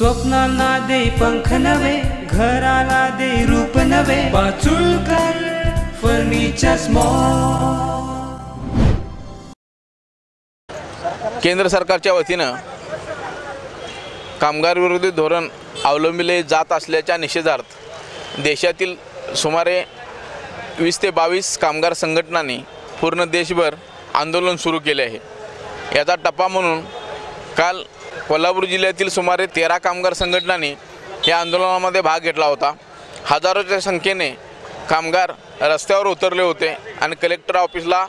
स्वप्नांना दे पंख नवे घराला दे रूप नवे पाचुळकर फर्निचर स्मॉल केंद्र सरकारच्या वतीनं कामगार विरोधी धोरण अवलंबिले जात असल्याच्या निषेधार्थ देशातील सुमारे वीस ते बावीस कामगार संघटनांनी पूर्ण देशभर आंदोलन सुरू केले आहे. याचा टप्पा म्हणून काल कोल्हापूर जिल्ह्यातील सुमारे तेरा कामगार संघटनांनी या आंदोलनामध्ये भाग घेतला होता. हजारोच्या संख्येने कामगार रस्त्यावर उतरले होते आणि कलेक्टर ऑफिसला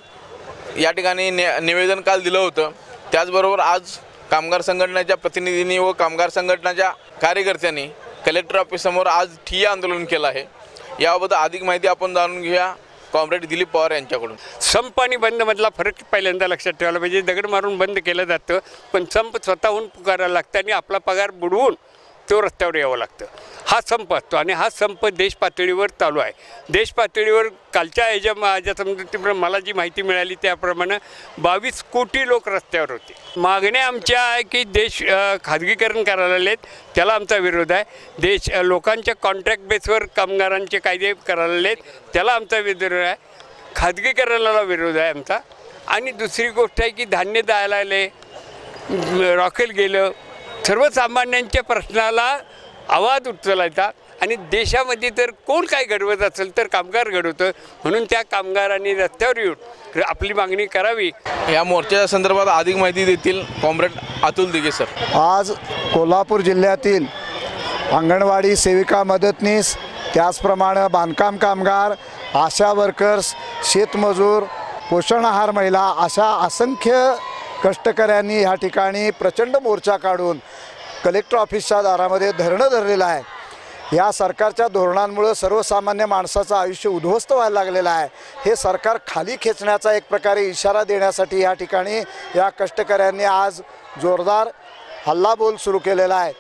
या ठिकाणी ने निवेदन काल दिलं होतं. त्याचबरोबर आज कामगार संघटनेच्या प्रतिनिधींनी व कामगार संघटनाच्या कार्यकर्त्यांनी कलेक्टर ऑफिससमोर आज ठिय्या आंदोलन केलं आहे. याबाबत अधिक माहिती आपण जाणून घेऊया. कॉम्रेड दिलीप पवार यांच्याकडून. संप आणि बंदमधला फरक पहिल्यांदा लक्षात ठेवायला पाहिजे. दगड मारून बंद केलं जातं पण संप स्वतःहून पुकारायला लागतं आणि आपला पगार बुडवून तो रस्त्यावर यावं लागतं. हा संप असतो आणि हा संप देश पातळीवर चालू आहे. देश पातळीवर कालच्या ह्याच्या माझ्या समजुतीप्रमाणे मला जी माहिती मिळाली त्याप्रमाणे बावीस कोटी लोक रस्त्यावर होते. मागण्या आमच्या आहे की देश खाजगीकरण करायला आहेत त्याला आमचा विरोध आहे. देश लोकांच्या कॉन्ट्रॅक्ट बेसवर कामगारांचे कायदे करायला आहेत त्याला आमचा विरोध आहे. खाजगीकरणाला विरोध आहे आमचा. आणि दुसरी गोष्ट आहे की धान्य द्यायला आले रॉकेल गेलं. सर्वसामान्यांच्या प्रश्नाला आवाज उचलायचा आणि देशामध्ये तर कोण काय घडवत असेल तर कामगार घडवतं. म्हणून त्या कामगारांनी रस्त्यावर येऊन आपली मागणी करावी. या मोर्चाच्या संदर्भात अधिक माहिती देतील कॉम्रेड अतुल दिघे सर. आज कोल्हापूर जिल्ह्यातील अंगणवाडी सेविका मदतनीस त्याचप्रमाणे बांधकाम कामगार आशा वर्कर्स शेतमजूर पोषण आहार महिला अशा असंख्य कष्टकऱ्यांनी ह्या ठिकाणी प्रचंड मोर्चा काढून कलेक्टर ऑफिसच्या दारामध्ये धरणं धरलेलं आहे. या सरकारच्या धोरणांमुळं सर्वसामान्य माणसाचं आयुष्य उद्ध्वस्त व्हायला लागलेलं आहे. हे सरकार खाली खेचण्याचा एक प्रकारे इशारा देण्यासाठी या ठिकाणी या कष्टकऱ्यांनी आज जोरदार हल्लाबोल सुरू केलेला आहे.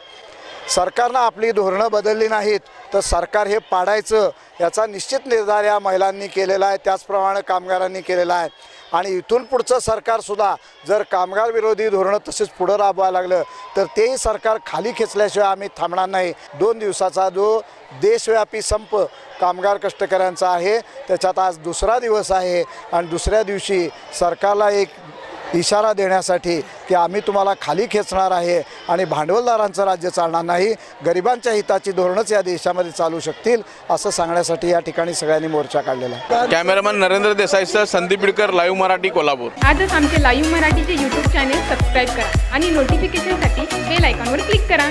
सरकारनं आपली धोरणं बदलली नाहीत तर सरकार हे पाडायचं याचा निश्चित निर्धार या महिलांनी केलेला आहे त्याचप्रमाणे कामगारांनी केलेला आहे. आणि इथून पुढचं सरकारसुद्धा जर कामगार विरोधी धोरणं तसेच पुढं राबवायला लागलं तर तेही सरकार खाली खेचल्याशिवाय आम्ही थांबणार नाही. दोन दिवसाचा जो देशव्यापी संप कामगार कष्टकऱ्यांचा आहे त्याच्यात आज दुसरा दिवस आहे. आणि दुसऱ्या दिवशी सरकारला एक इशारा देण्यासाठी की आम्ही तुम्हाला खाली खेचणार आहे आणि भांडवलदारांचं राज्य चालणार नाही. गरिबांच्या हिताची धोरणंच या देशामध्ये चालू शकतील असं सांगण्यासाठी या ठिकाणी सगळ्यांनी मोर्चा काढलेला आहे. कॅमेरामॅन नरेंद्र देसाईसह संदीप बिडकर लाईव्ह मराठी कोल्हापूर. आजच आमचे लाईव्ह मराठीचे यूट्यूब चॅनेल सबस्क्राईब करा आणि नोटिफिकेशनसाठी बेल आयकॉनवर क्लिक करा.